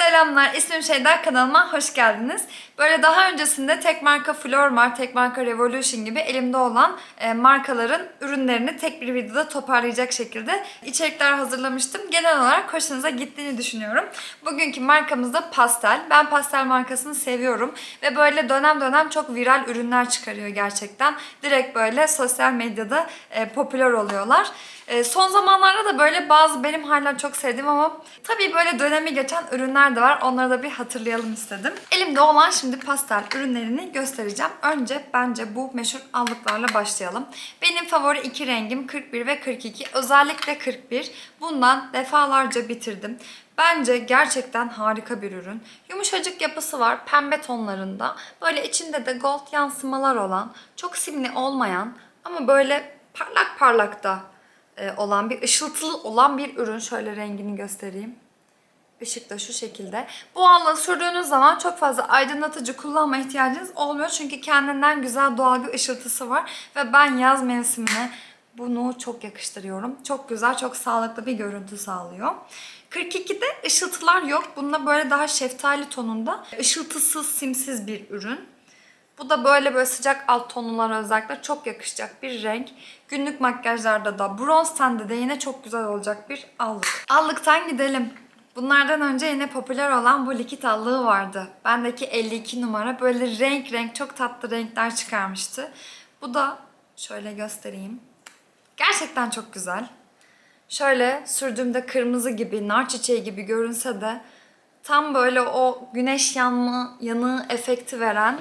Selamlar, ismim Şeyda kanalıma hoş geldiniz. Böyle daha öncesinde tek marka Flormar, tek marka Revolution gibi elimde olan e, markaların ürünlerini tek bir videoda toparlayacak şekilde içerikler hazırlamıştım. Genel olarak hoşunuza gittiğini düşünüyorum. Bugünkü markamız da Pastel. Ben Pastel markasını seviyorum ve böyle dönem dönem çok viral ürünler çıkarıyor gerçekten. Direkt böyle sosyal medyada e, popüler oluyorlar. E, son zamanlarda da böyle bazı benim hala çok sevdiğim ama tabii böyle dönemi geçen ürünler de var. Onları da bir hatırlayalım istedim. Elimde olan şimdi pastel ürünlerini göstereceğim. Önce bence bu meşhur allıklarla başlayalım. Benim favori iki rengim 41 ve 42. Özellikle 41. Bundan defalarca bitirdim. Bence gerçekten harika bir ürün. Yumuşacık yapısı var pembe tonlarında. Böyle içinde de gold yansımalar olan, çok simli olmayan ama böyle parlak parlak da e, olan bir ışıltılı olan bir ürün. Şöyle rengini göstereyim. Işık da şu şekilde. Bu allığı sürdüğünüz zaman çok fazla aydınlatıcı kullanma ihtiyacınız olmuyor. Çünkü kendinden güzel doğal bir ışıltısı var. Ve ben yaz mevsimine bunu çok yakıştırıyorum. Çok güzel, çok sağlıklı bir görüntü sağlıyor. 42'de ışıltılar yok. Bunda böyle daha şeftali tonunda ışıltısız, simsiz bir ürün. Bu da böyle böyle sıcak alt tonlara özellikle çok yakışacak bir renk. Günlük makyajlarda da bronz tende de yine çok güzel olacak bir allık. Allıktan gidelim. Bunlardan önce yine popüler olan bu likit allığı vardı. Bendeki 52 numara böyle renk renk çok tatlı renkler çıkarmıştı. Bu da şöyle göstereyim. Gerçekten çok güzel. Şöyle sürdüğümde kırmızı gibi, nar çiçeği gibi görünse de tam böyle o güneş yanma, yanığı efekti veren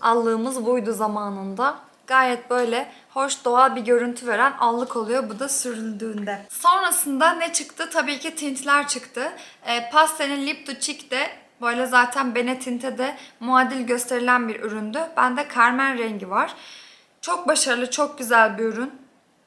allığımız buydu zamanında. Gayet böyle hoş doğal bir görüntü veren allık oluyor bu da sürüldüğünde. Sonrasında ne çıktı? Tabii ki tintler çıktı. E, Pastel'in Lip to Cheek de böyle zaten Benetint'e de muadil gösterilen bir üründü. Bende Carmen rengi var. Çok başarılı, çok güzel bir ürün.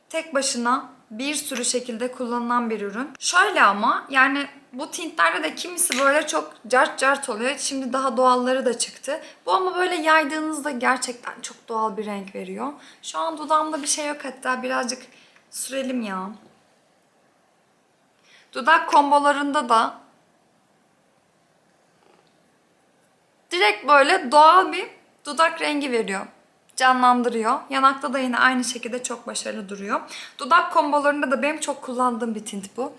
Tek başına bir sürü şekilde kullanılan bir ürün. Şöyle ama yani bu tintlerde de kimisi böyle çok cart cart oluyor. Şimdi daha doğalları da çıktı. Bu ama böyle yaydığınızda gerçekten çok doğal bir renk veriyor. Şu an dudağımda bir şey yok hatta birazcık sürelim ya. Dudak kombolarında da direkt böyle doğal bir dudak rengi veriyor canlandırıyor. Yanakta da yine aynı şekilde çok başarılı duruyor. Dudak kombolarında da benim çok kullandığım bir tint bu.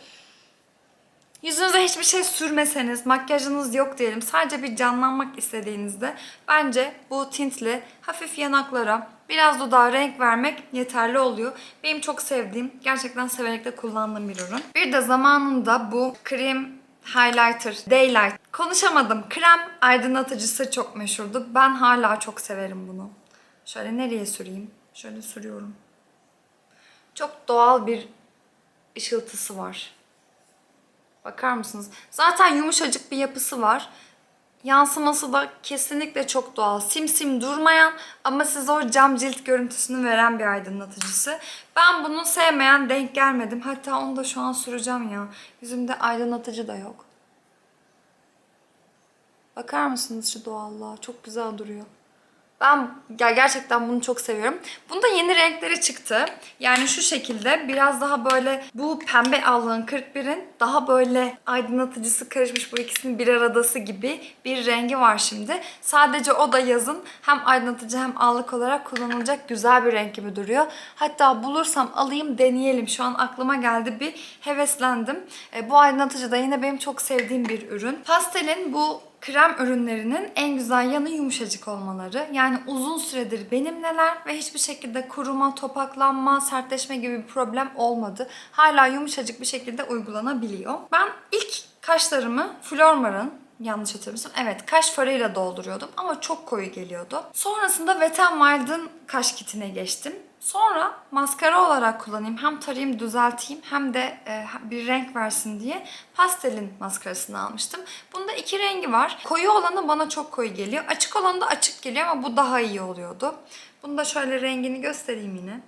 Yüzünüze hiçbir şey sürmeseniz, makyajınız yok diyelim, sadece bir canlanmak istediğinizde bence bu tintle hafif yanaklara biraz dudağa renk vermek yeterli oluyor. Benim çok sevdiğim, gerçekten severek de kullandığım bir ürün. Bir de zamanında bu krem highlighter, daylight. Konuşamadım. Krem aydınlatıcısı çok meşhurdu. Ben hala çok severim bunu. Şöyle nereye süreyim? Şöyle sürüyorum. Çok doğal bir ışıltısı var. Bakar mısınız? Zaten yumuşacık bir yapısı var. Yansıması da kesinlikle çok doğal. Simsim durmayan ama size o cam cilt görüntüsünü veren bir aydınlatıcısı. Ben bunu sevmeyen denk gelmedim. Hatta onu da şu an süreceğim ya. Yüzümde aydınlatıcı da yok. Bakar mısınız şu doğallığa? Çok güzel duruyor. Ben gerçekten bunu çok seviyorum. Bunda yeni renkleri çıktı. Yani şu şekilde biraz daha böyle bu pembe allığın 41'in daha böyle aydınlatıcısı karışmış bu ikisinin bir aradası gibi bir rengi var şimdi. Sadece o da yazın hem aydınlatıcı hem allık olarak kullanılacak güzel bir renk gibi duruyor. Hatta bulursam alayım deneyelim. Şu an aklıma geldi bir heveslendim. E, bu aydınlatıcı da yine benim çok sevdiğim bir ürün. Pastelin bu krem ürünlerinin en güzel yanı yumuşacık olmaları. Yani uzun süredir benimleler ve hiçbir şekilde kuruma, topaklanma, sertleşme gibi bir problem olmadı. Hala yumuşacık bir şekilde uygulanabiliyor. Ben ilk kaşlarımı Flormar'ın yanlış hatırlamıyorsam evet kaş farıyla dolduruyordum ama çok koyu geliyordu. Sonrasında Wet n Wild'ın kaş kitine geçtim. Sonra maskara olarak kullanayım. Hem tarayayım, düzelteyim hem de e, bir renk versin diye pastelin maskarasını almıştım. Bunda iki rengi var. Koyu olanı bana çok koyu geliyor. Açık olanı da açık geliyor ama bu daha iyi oluyordu. Bunu da şöyle rengini göstereyim yine.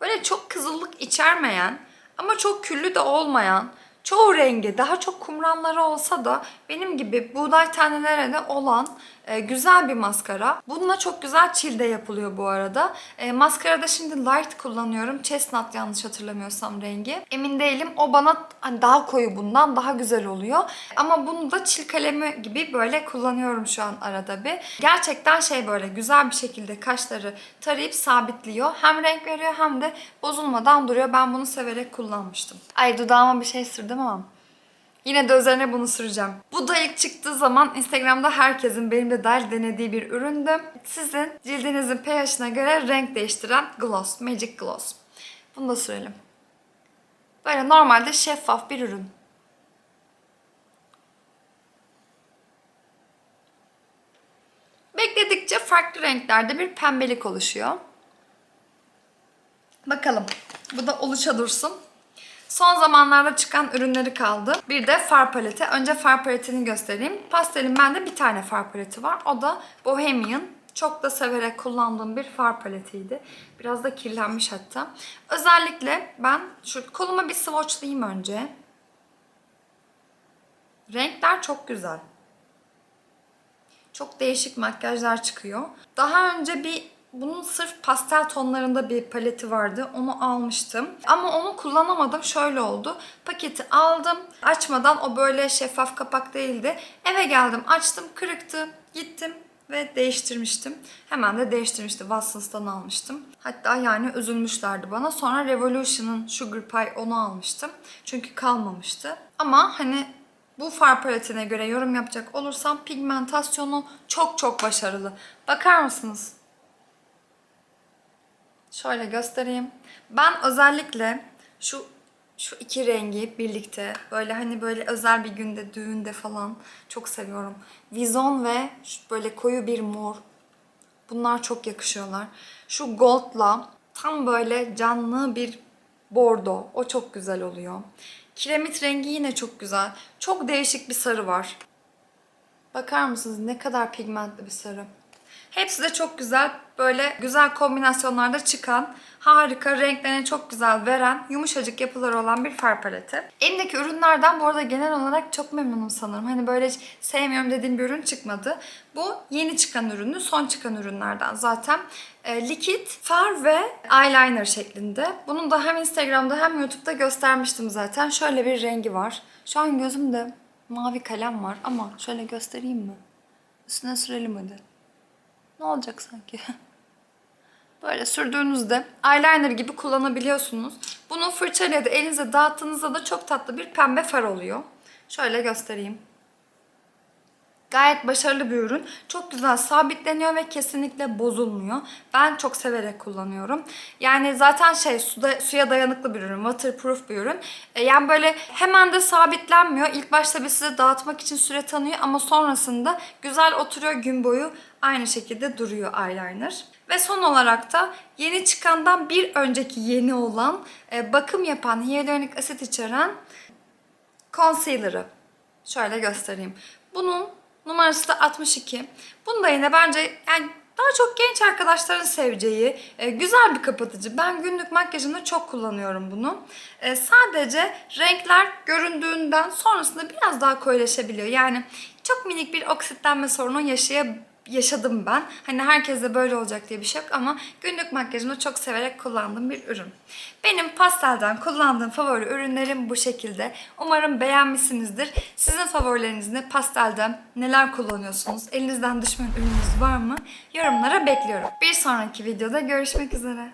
Böyle çok kızıllık içermeyen ama çok küllü de olmayan çoğu rengi daha çok kumranları olsa da benim gibi buğday tanelerine olan e, güzel bir maskara. Bununla çok güzel çilde yapılıyor bu arada. E, maskarada şimdi light kullanıyorum. Chestnut yanlış hatırlamıyorsam rengi. Emin değilim. O bana hani daha koyu bundan daha güzel oluyor. Ama bunu da çil kalemi gibi böyle kullanıyorum şu an arada bir. Gerçekten şey böyle güzel bir şekilde kaşları tarayıp sabitliyor. Hem renk veriyor hem de bozulmadan duruyor. Ben bunu severek kullanmıştım. Ay dudağıma bir şey sürdüm ama. Yine de üzerine bunu süreceğim. Bu da çıktığı zaman Instagram'da herkesin benim de dahil denediği bir üründü. Sizin cildinizin pH'ine göre renk değiştiren gloss, Magic Gloss. Bunu da sürelim. Böyle normalde şeffaf bir ürün. Bekledikçe farklı renklerde bir pembelik oluşuyor. Bakalım. Bu da oluşa dursun. Son zamanlarda çıkan ürünleri kaldı. Bir de far paleti. Önce far paletini göstereyim. Pastelin bende bir tane far paleti var. O da Bohemian. Çok da severek kullandığım bir far paletiydi. Biraz da kirlenmiş hatta. Özellikle ben şu koluma bir swatchlayayım önce. Renkler çok güzel. Çok değişik makyajlar çıkıyor. Daha önce bir bunun sırf pastel tonlarında bir paleti vardı. Onu almıştım. Ama onu kullanamadım. Şöyle oldu. Paketi aldım. Açmadan o böyle şeffaf kapak değildi. Eve geldim. Açtım. Kırıktı. Gittim ve değiştirmiştim. Hemen de değiştirmiştim. Watsons'tan almıştım. Hatta yani üzülmüşlerdi bana. Sonra Revolution'ın Sugar Pie onu almıştım. Çünkü kalmamıştı. Ama hani bu far paletine göre yorum yapacak olursam pigmentasyonu çok çok başarılı. Bakar mısınız? Şöyle göstereyim. Ben özellikle şu şu iki rengi birlikte böyle hani böyle özel bir günde, düğünde falan çok seviyorum. Vizon ve böyle koyu bir mor. Bunlar çok yakışıyorlar. Şu goldla tam böyle canlı bir bordo. O çok güzel oluyor. Kiremit rengi yine çok güzel. Çok değişik bir sarı var. Bakar mısınız ne kadar pigmentli bir sarı. Hepsi de çok güzel, böyle güzel kombinasyonlarda çıkan, harika, renklerini çok güzel veren, yumuşacık yapıları olan bir far paleti. Elimdeki ürünlerden bu arada genel olarak çok memnunum sanırım. Hani böyle hiç sevmiyorum dediğim bir ürün çıkmadı. Bu yeni çıkan ürünü, son çıkan ürünlerden zaten. E, likit, far ve eyeliner şeklinde. Bunun da hem Instagram'da hem YouTube'da göstermiştim zaten. Şöyle bir rengi var. Şu an gözümde mavi kalem var ama şöyle göstereyim mi? Üstüne sürelim hadi. Ne olacak sanki? Böyle sürdüğünüzde eyeliner gibi kullanabiliyorsunuz. Bunu fırçayla da elinize dağıttığınızda da çok tatlı bir pembe far oluyor. Şöyle göstereyim. Gayet başarılı bir ürün. Çok güzel sabitleniyor ve kesinlikle bozulmuyor. Ben çok severek kullanıyorum. Yani zaten şey suda, suya dayanıklı bir ürün. Waterproof bir ürün. E, yani böyle hemen de sabitlenmiyor. İlk başta bir size dağıtmak için süre tanıyor ama sonrasında güzel oturuyor gün boyu. Aynı şekilde duruyor eyeliner. Ve son olarak da yeni çıkandan bir önceki yeni olan e, bakım yapan hyaluronik asit içeren concealer'ı. Şöyle göstereyim. Bunun numarası da 62. Bunu da yine bence yani daha çok genç arkadaşların seveceği e, güzel bir kapatıcı. Ben günlük makyajımda çok kullanıyorum bunu. E, sadece renkler göründüğünden sonrasında biraz daha koyulaşabiliyor. Yani çok minik bir oksitlenme sorunu yaşayabiliyor yaşadım ben. Hani herkese böyle olacak diye bir şey yok ama günlük makyajımda çok severek kullandığım bir ürün. Benim pastelden kullandığım favori ürünlerim bu şekilde. Umarım beğenmişsinizdir. Sizin favorileriniz ne? Pastelden neler kullanıyorsunuz? Elinizden düşmeyen ürününüz var mı? Yorumlara bekliyorum. Bir sonraki videoda görüşmek üzere.